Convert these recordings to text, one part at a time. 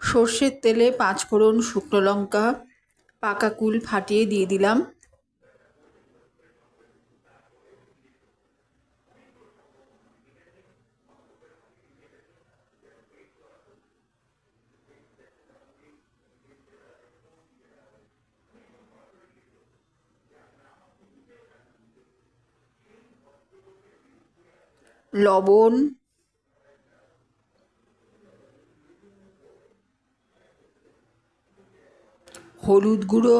সর্ষের তেলে পাঁচ ফোড়ন শুকনো লঙ্কা পাকা কুল ফাটিয়ে দিয়ে দিলাম। লবণ হলুদ গুঁড়ো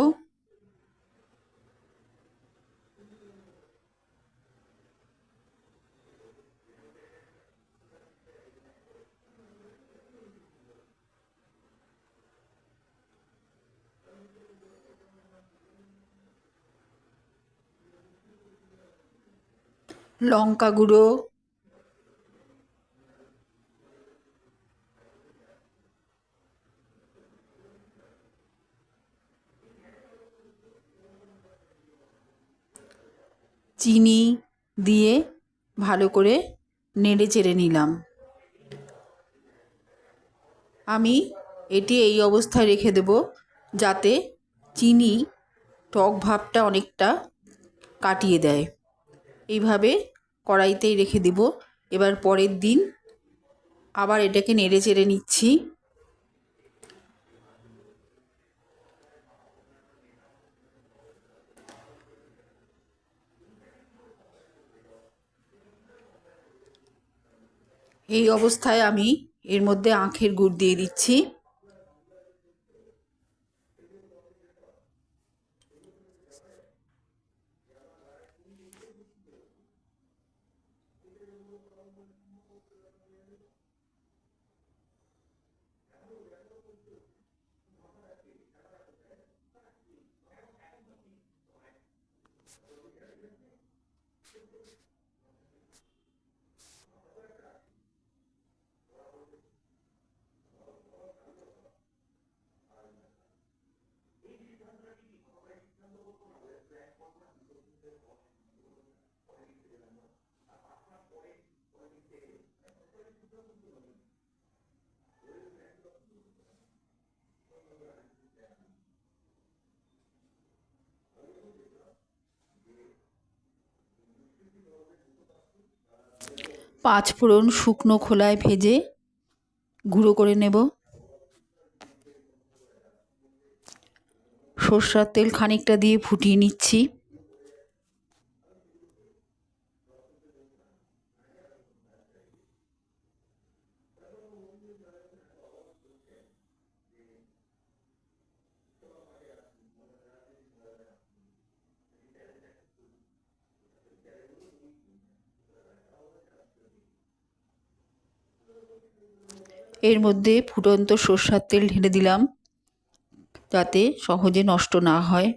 লঙ্কা গুঁড়ো চিনি দিয়ে ভালো করে নেড়ে চেড়ে নিলাম। আমি এটি এই অবস্থায় রেখে দেব যাতে চিনি টক ভাবটা অনেকটা কাটিয়ে দেয়। এইভাবে কড়াইতেই রেখে দেব। এবার পরের দিন আবার এটাকে নেড়ে চেড়ে নিচ্ছি। এই অবস্থায় আমি এর মধ্যে আখের গুড় দিয়ে দিচ্ছি। পাঁচ ফোড়ন শুকনো খোলায় ভেজে গুঁড়ো করে নেব। সর্ষার তেল খানিকটা দিয়ে ফুটিয়ে নিচ্ছি। এর মধ্যে ফুটন্ত সর্ষার তেল ঢেলে দিলাম, যাতে সহজে নষ্ট না হয়।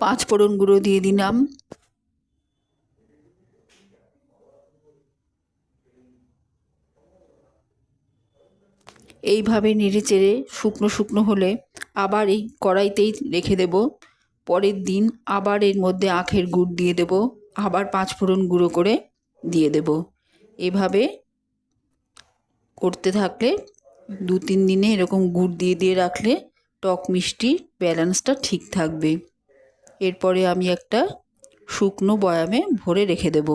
পাঁচ ফোড়ন গুঁড়ো দিয়ে দিলাম। এইভাবে নেড়ে চেড়ে শুকনো শুকনো হলে আবার এই কড়াইতেই রেখে দেব। পরের দিন আবার এর মধ্যে আখের গুড় দিয়ে দেব। আবার পাঁচ ফোড়ন গুঁড়ো করে দিয়ে দেব। এভাবে করতে থাকলে দু তিন দিনে এরকম গুড় দিয়ে দিয়ে রাখলে টক মিষ্টি ব্যালেন্সটা ঠিক থাকবে। এরপরে আমি একটা শুকনো বয়ামে ভরে রেখে দেবো।